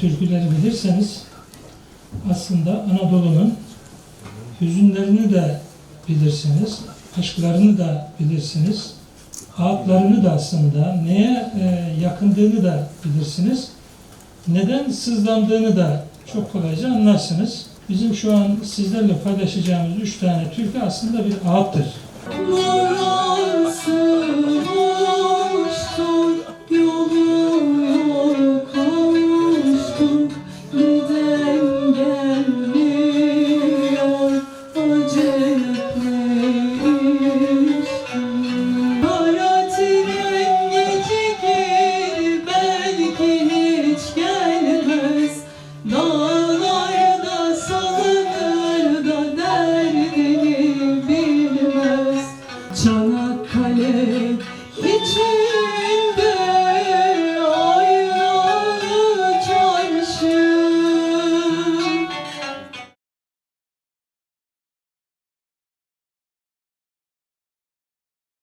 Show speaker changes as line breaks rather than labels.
türküleri bilirseniz aslında Anadolu'nun hüzünlerini de bilirsiniz, aşklarını da bilirsiniz, ağıtlarını da aslında neye e, yakındığını da bilirsiniz, neden sızlandığını da çok kolayca anlarsınız. Bizim şu an sizlerle paylaşacağımız üç tane türkü aslında bir ağıttır.
Olsun kale hiç